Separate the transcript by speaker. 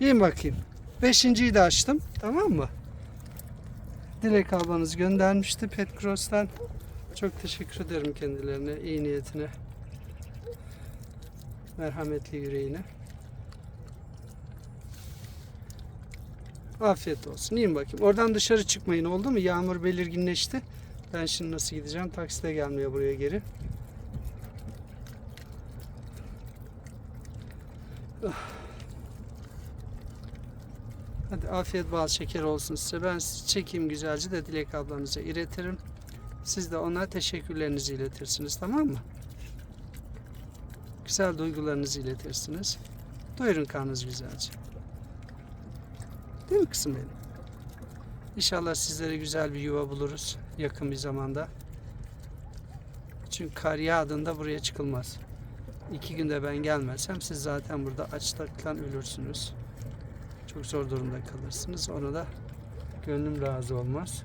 Speaker 1: Yiyin bakayım. Beşinciyi de açtım. Tamam mı? Dilek ablanız göndermişti Pet Cross'tan. Çok teşekkür ederim kendilerine, iyi niyetine. Merhametli yüreğine. Afiyet olsun. Yiyin bakayım. Oradan dışarı çıkmayın oldu mu? Yağmur belirginleşti. Ben şimdi nasıl gideceğim? Takside gelmiyor buraya geri. Hadi afiyet bal şeker olsun size. Ben çekeyim güzelce de Dilek ablanıza iletirim. Siz de ona teşekkürlerinizi iletirsiniz tamam mı? Güzel duygularınızı iletirsiniz. Doyurun karnınız güzelce. Değil mi kızım benim? İnşallah sizlere güzel bir yuva buluruz yakın bir zamanda. Çünkü kar yağdığında buraya çıkılmaz. İki günde ben gelmezsem siz zaten burada açlıktan ölürsünüz. Çok zor durumda kalırsınız. Ona da gönlüm razı olmaz.